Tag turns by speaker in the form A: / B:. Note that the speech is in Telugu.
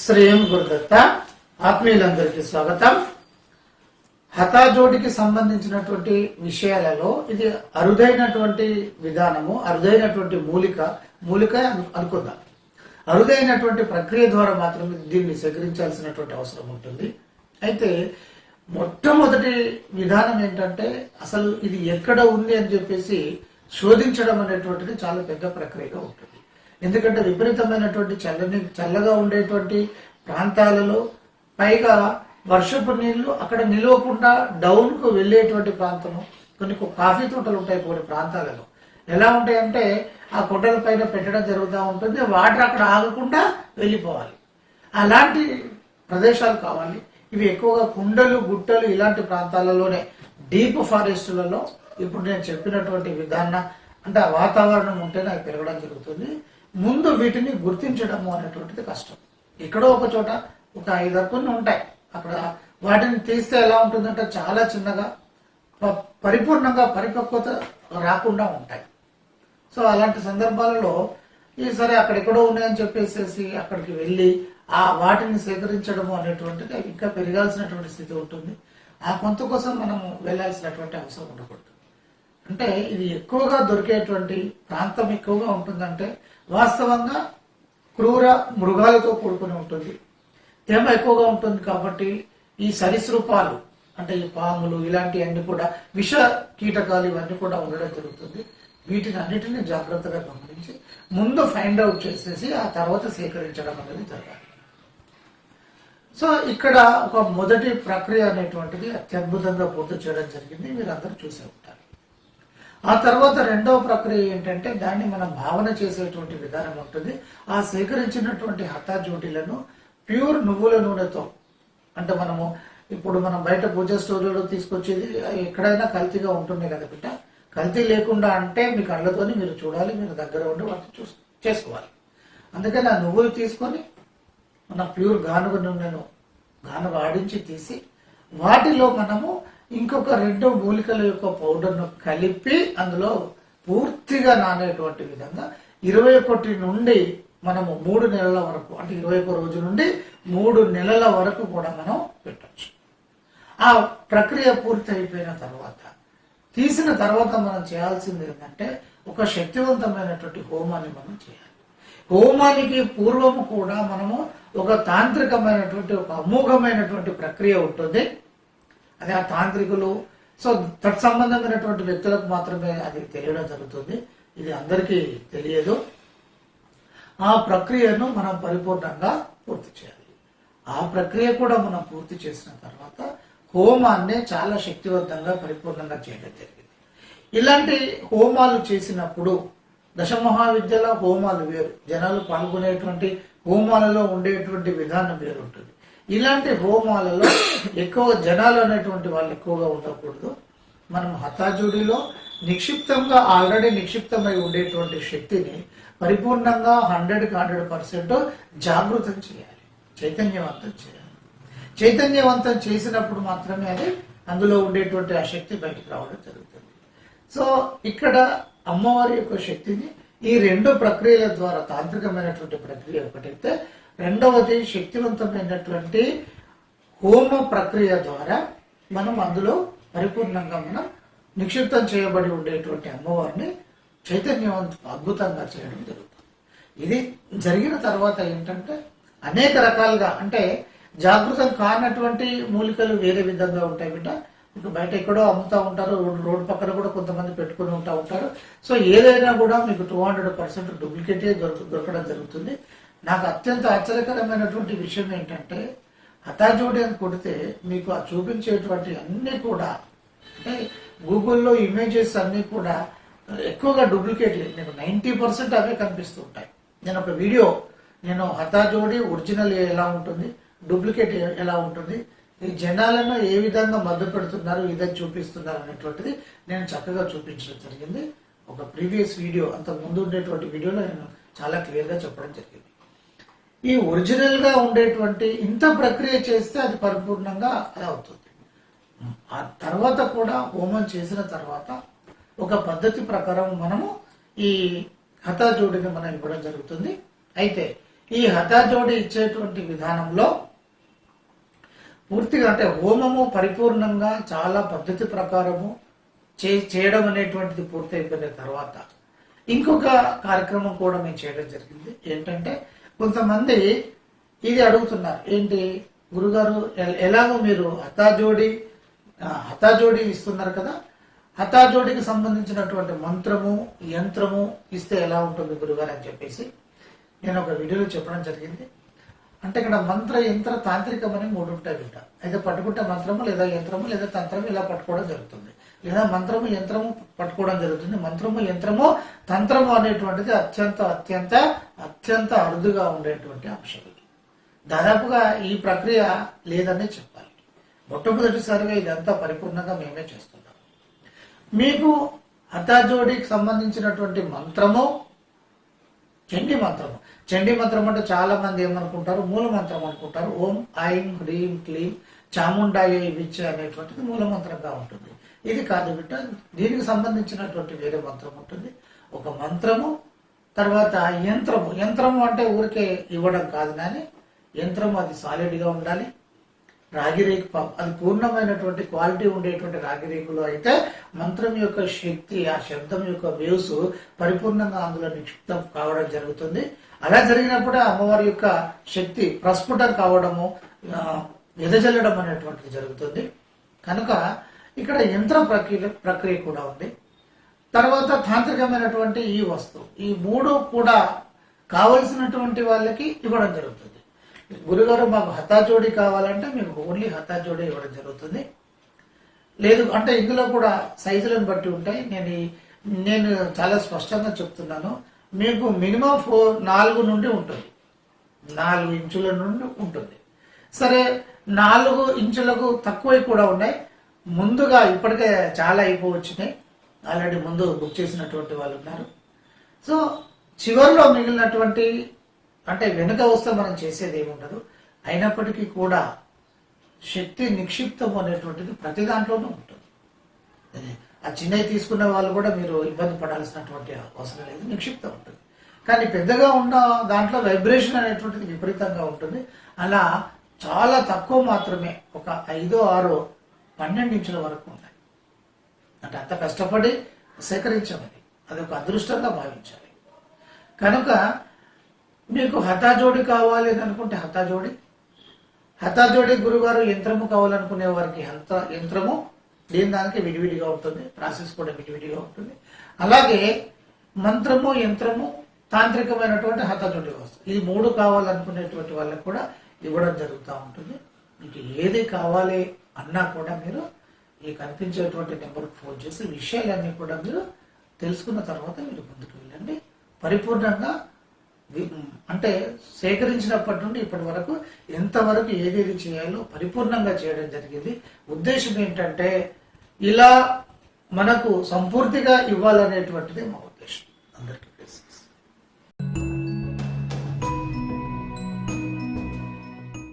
A: శ్రేయం గురుదత్త ఆత్మీయులందరికీ స్వాగతం. హతాజోడికి సంబంధించినటువంటి విషయాలలో ఇది అరుదైనటువంటి విధానము అరుదైనటువంటి మూలిక మూలిక అనుకుందాం. అరుదైనటువంటి ప్రక్రియ ద్వారా మాత్రమే దీన్ని సేకరించాల్సినటువంటి అవసరం ఉంటుంది. అయితే మొట్టమొదటి విధానం ఏంటంటే అసలు ఇది ఎక్కడ ఉంది అని చెప్పేసి శోధించడం అనేటువంటిది చాలా పెద్ద ప్రక్రియగా ఉంటుంది. ఎందుకంటే విపరీతమైనటువంటి చల్లని చల్లగా ఉండేటువంటి ప్రాంతాలలో పైగా వర్షపు నీళ్ళు అక్కడ నిలవకుండా డౌన్కు వెళ్ళేటువంటి ప్రాంతము. కొన్ని కాఫీ తోటలు ఉంటాయి కొన్ని ప్రాంతాలలో. ఎలా ఉంటాయంటే ఆ కొండల పైన పెట్టడం జరుగుతూ ఉంటుంది. వాటర్ అక్కడ ఆగకుండా వెళ్ళిపోవాలి. అలాంటి ప్రదేశాలు కావాలి. ఇవి ఎక్కువగా కుండలు గుట్టలు ఇలాంటి ప్రాంతాలలోనే డీప్ ఫారెస్టులలో. ఇప్పుడు నేను చెప్పినటువంటి విధాన అంటే ఆ వాతావరణం ఉంటేనే అవి పెరగడం జరుగుతుంది. ముందు వీటిని గుర్తించడము అనేటువంటిది కష్టం. ఎక్కడో ఒక చోట ఒక ఐదారు కొన్ని ఉంటాయి. అక్కడ వాటిని తీస్తే ఎలా ఉంటుందంటే చాలా చిన్నగా పరిపూర్ణంగా పరిపక్వత రాకుండా ఉంటాయి. సో అలాంటి సందర్భాలలో ఈ సరే అక్కడెక్కడో ఉన్నాయని చెప్పేసేసి అక్కడికి వెళ్ళి ఆ వాటిని సేకరించడము అనేటువంటిది ఇంకా పెరగాల్సినటువంటి స్థితి ఉంటుంది. ఆ కొంత కోసం మనము వెళ్ళాల్సినటువంటి అవసరం ఉండకూడదు. అంటే ఇది ఎక్కువగా దొరికేటువంటి ప్రాంతం ఎక్కువగా ఉంటుందంటే వాస్తవంగా క్రూర మృగాలతో కూడుకుని ఉంటుంది. తేమ ఎక్కువగా ఉంటుంది కాబట్టి ఈ సరీసృపాలు అంటే ఈ పాములు ఇలాంటివన్నీ కూడా విష కీటకాలు ఇవన్నీ కూడా ఉండడం జరుగుతుంది. వీటిని అన్నిటిని జాగ్రత్తగా గమనించి ముందు ఫైండ్ అవుట్ చేసేసి ఆ తర్వాత సేకరించడం అనేది జరగాలి. సో ఇక్కడ ఒక మొదటి ప్రక్రియ అనేటువంటిది అత్యద్భుతంగా పూర్తి చేయడం జరిగింది. మీరు అందరూ చూసే ఉంటారు. ఆ తర్వాత రెండవ ప్రక్రియ ఏంటంటే దాన్ని మనం భావన చేసేటువంటి విధానం ఉంటుంది. ఆ సేకరించినటువంటి హతాజోటీలను ప్యూర్ నువ్వుల నూనెతో అంటే మనము ఇప్పుడు మనం బయట పూజ స్టోర్లో తీసుకొచ్చేది ఎక్కడైనా కల్తీగా ఉంటుంది కదా బిడ్డ. కల్తీ లేకుండా అంటే మీ కళ్ళతోని మీరు చూడాలి మీరు దగ్గర ఉండి వాటిని చూ చేసుకోవాలి. అందుకని ఆ నువ్వులు తీసుకొని మన ప్యూర్ గానుగ నూనెను గానుగ ఆడించి తీసి వాటిలో మనము ఇంకొక రెండు మూలికల యొక్క పౌడర్ను కలిపి అందులో పూర్తిగా నానేటువంటి విధంగా ఇరవై ఒకటి నుండి మనము మూడు నెలల వరకు అంటే ఇరవై ఒక రోజు నుండి మూడు నెలల వరకు కూడా మనం పెట్టచ్చు. ఆ ప్రక్రియ పూర్తి అయిపోయిన తర్వాత తీసిన తర్వాత మనం చేయాల్సింది ఏంటంటే ఒక శక్తివంతమైనటువంటి హోమాన్ని మనం చేయాలి. హోమానికి పూర్వము కూడా మనము ఒక తాంత్రికమైనటువంటి ఒక అమోఘమైనటువంటి ప్రక్రియ ఉంటుంది. అదే ఆ తాంత్రికులు. సో తత్సంబంధమైనటువంటి వ్యక్తులకు మాత్రమే అది తెలియడం జరుగుతుంది. ఇది అందరికీ తెలియదు. ఆ ప్రక్రియను మనం పరిపూర్ణంగా పూర్తి చేయాలి. ఆ ప్రక్రియ కూడా మనం పూర్తి చేసిన తర్వాత హోమాన్ని చాలా శక్తివంతంగా పరిపూర్ణంగా చేయడం జరిగింది. ఇలాంటి హోమాలు చేసినప్పుడు దశమహావిద్యలో హోమాలు వేరు. జనాలు పాల్గొనేటువంటి హోమాలలో ఉండేటువంటి విధానం వేరు ఉంటుంది ఇలాంటి హోమాలలో ఎక్కువ జనాలు అనేటువంటి వాళ్ళు ఎక్కువగా ఉండకూడదు. మనం హతాజుడిలో నిక్షిప్తంగా ఆల్రెడీ నిక్షిప్తమై ఉండేటువంటి శక్తిని పరిపూర్ణంగా హండ్రెడ్కి హండ్రెడ్ పర్సెంట్ జాగృతం చేయాలి. చైతన్యవంతం చేయాలి. చైతన్యవంతం చేసినప్పుడు మాత్రమే అది అందులో ఉండేటువంటి ఆ శక్తి బయటకు రావడం జరుగుతుంది. సో ఇక్కడ అమ్మవారి యొక్క శక్తిని ఈ రెండు ప్రక్రియల ద్వారా తాంత్రికమైనటువంటి ప్రక్రియ ఒకటైతే రెండవది శక్తివంతమైనటువంటి హోమ ప్రక్రియ ద్వారా మనం అందులో పరిపూర్ణంగా మనం నిక్షిప్తం చేయబడి ఉండేటువంటి అమ్మవారిని చైతన్యవంత అద్భుతంగా చేయడం జరుగుతుంది. ఇది జరిగిన తర్వాత ఏంటంటే అనేక రకాలుగా అంటే జాగృతం కానటువంటి మూలికలు వేరే విధంగా ఉంటాయి బిడ్డ. బయట ఎక్కడో అమ్ముతా ఉంటారు రోడ్డు పక్కన కూడా కొంతమంది పెట్టుకుని ఉంటా ఉంటారు. సో ఏదైనా కూడా మీకు టూ హండ్రెడ్ పర్సెంట్ డూప్లికేటే దొరకడం జరుగుతుంది. నాకు అత్యంత ఆశ్చర్యకరమైనటువంటి విషయం ఏంటంటే హతాజోడి అని కొడితే మీకు ఆ చూపించేటువంటి అన్నీ కూడా అంటే గూగుల్లో ఇమేజెస్ అన్నీ కూడా ఎక్కువగా డూప్లికేట్ మీకు నైంటీ పర్సెంట్ అవే కనిపిస్తూ ఉంటాయి. నేను ఒక వీడియో నేను హతాజోడి ఒరిజినల్ ఎలా ఉంటుంది డూప్లికేట్ ఎలా ఉంటుంది ఈ జనాలను ఏ విధంగా మద్దతు పెడుతున్నారు ఇదని చూపిస్తున్నారు అనేటువంటిది నేను చక్కగా చూపించడం జరిగింది. ఒక ప్రీవియస్ వీడియో అంత ముందు ఉండేటువంటి వీడియోలో నేను చాలా క్లియర్గా చెప్పడం జరిగింది. ఈ ఒరిజినల్గా ఉండేటువంటి ఇంత ప్రక్రియ చేస్తే అది పరిపూర్ణంగా అది అవుతుంది. ఆ తర్వాత కూడా హోమం చేసిన తర్వాత ఒక పద్ధతి ప్రకారం మనము ఈ హతాజోడిని మనం ఇవ్వడం జరుగుతుంది. అయితే ఈ హతాజోడి ఇచ్చేటువంటి విధానంలో పూర్తిగా అంటే హోమము పరిపూర్ణంగా చాలా పద్ధతి ప్రకారము చే చేయడం అనేటువంటిది పూర్తి అయిపోయిన తర్వాత ఇంకొక కార్యక్రమం కూడా మేము చేయడం జరిగింది. ఏంటంటే కొంతమంది ఇది అడుగుతున్నారు. ఏంటి? గురుగారు ఎలాగో మీరు హతాజోడి హతాజోడి ఇస్తున్నారు కదా? హతాజోడికి సంబంధించినటువంటి మంత్రము యంత్రము ఇస్తే ఎలా ఉంటుంది గురుగారు అని చెప్పేసి నేను ఒక వీడియోలో చెప్పడం జరిగింది. అంటే ఇక్కడ మంత్ర యంత్ర తాంత్రికం అని మూడు ఉంటాయి బిడ్డ అయితే పట్టుకుంటే మంత్రము లేదా యంత్రము లేదా తంత్రము ఇలా పట్టుకోవడం జరుగుతుంది. లేదా మంత్రము యంత్రము పట్టుకోవడం జరుగుతుంది. మంత్రము యంత్రము తంత్రము అనేటువంటిది అత్యంత అత్యంత అత్యంత అరుదుగా ఉండేటువంటి అంశం దాదాపుగా ఈ ప్రక్రియ లేదనే చెప్పాలి. మొట్టమొదటిసారిగా ఇదంతా పరిపూర్ణంగా మేమే చేస్తున్నాం. మీకు హతాజోడికి సంబంధించినటువంటి మంత్రము చండి మంత్రము? చండీ మంత్రం అంటే చాలా మంది ఏమనుకుంటారు? మూల మంత్రం అనుకుంటారు. ఓం ఐం హ్రీం క్లీం చాముండాయ విచ్ అనేటువంటిది మూల మంత్రంగా ఉంటుంది. ఇది కాదు బిడ్డ దీనికి సంబంధించినటువంటి వేరే మంత్రం ఉంటుంది. ఒక మంత్రము తర్వాత యంత్రము. యంత్రము అంటే ఊరికే ఇవ్వడం కాదు కానీ యంత్రం అది సాలిడ్గా ఉండాలి. రాగిరేకు ప- అది పూర్ణమైనటువంటి క్వాలిటీ ఉండేటువంటి రాగిరేకులు అయితే మంత్రం యొక్క శక్తి ఆ శబ్దం యొక్క వేవ్స్ పరిపూర్ణంగా అందులో నిక్షిప్తం కావడం జరుగుతుంది. అలా జరిగినప్పుడే అమ్మవారి యొక్క శక్తి ప్రస్ఫుటం కావడము ఎదజల్లడం వెదజల్లడం అనేటువంటిది జరుగుతుంది. కనుక ఇక్కడ యంత్ర ప్రక్రియ ప్రక్రియ కూడా ఉంది. తర్వాత తాంత్రికమైనటువంటి ఈ వస్తువు ఈ మూడు కూడా కావలసినటువంటి వాళ్ళకి ఇవ్వడం జరుగుతుంది. గురుగారు మాకు హతాజోడి కావాలంటే మీకు ఓన్లీ హతాజోడి ఇవ్వడం జరుగుతుంది. లేదు అంటే ఇందులో కూడా సైజులను బట్టి ఉంటాయి. నేను నేను చాలా స్పష్టంగా చెప్తున్నాను. మీకు మినిమం ఫోర్ నాలుగు నుండి ఉంటుంది. నాలుగు ఇంచుల నుండి ఉంటుంది. సరే నాలుగు ఇంచులకు తక్కువ కూడా ఉన్నాయి. ముందుగా ఇప్పటికే చాలా అయిపోవచ్చినాయి ఆల్రెడీ ముందు బుక్ చేసినటువంటి వాళ్ళు ఉన్నారు. సో చివరిలో మిగిలినటువంటి అంటే వెనుక వస్తే మనం చేసేది ఏముండదు. అయినప్పటికీ కూడా శక్తి నిక్షిప్తం అనేటువంటిది ప్రతి దాంట్లోనూ ఉంటుంది. ఆ చిన్నవి తీసుకున్న వాళ్ళు కూడా మీరు ఇబ్బంది పడాల్సినటువంటి అవసరం లేదు నిక్షిప్తం ఉంటుంది. కానీ పెద్దగా ఉన్న దాంట్లో వైబ్రేషన్ అనేటువంటిది విపరీతంగా ఉంటుంది. అలా చాలా తక్కువ మాత్రమే ఒక ఐదో ఆరో పన్నెండు ఇంచుల వరకు ఉన్నాయి. అంటే అంత కష్టపడి సేకరించమని అది ఒక అదృష్టంగా భావించాలి. కనుక మీకు హతాజోడి కావాలి అని అనుకుంటే హతాజోడి హతాజోడి గురుగారు యంత్రము కావాలనుకునే వారికి హంత యంత్రము దీని దానికి విడివిడిగా ఉంటుంది ప్రాసెస్ కూడా విడివిడిగా ఉంటుంది. అలాగే మంత్రము యంత్రము తాంత్రికమైనటువంటి హతజోడి వస్తుంది ఇది మూడు కావాలనుకునేటువంటి వాళ్ళకి కూడా ఇవ్వడం జరుగుతూ ఉంటుంది. మీకు ఏది కావాలి అన్నా కూడా మీరు ఈ కనిపించేటువంటి నెంబర్కి ఫోన్ చేసి విషయాలన్నీ కూడా మీరు తెలుసుకున్న తర్వాత మీరు ముందుకు వెళ్ళండి. పరిపూర్ణంగా అంటే సేకరించినప్పటి నుండి ఇప్పటి వరకు ఎంతవరకు ఏదేది చేయాలో పరిపూర్ణంగా చేయడం జరిగింది. ఉద్దేశం ఏంటంటే ఇలా మనకు సంపూర్తిగా ఇవ్వాలనేటువంటిది మా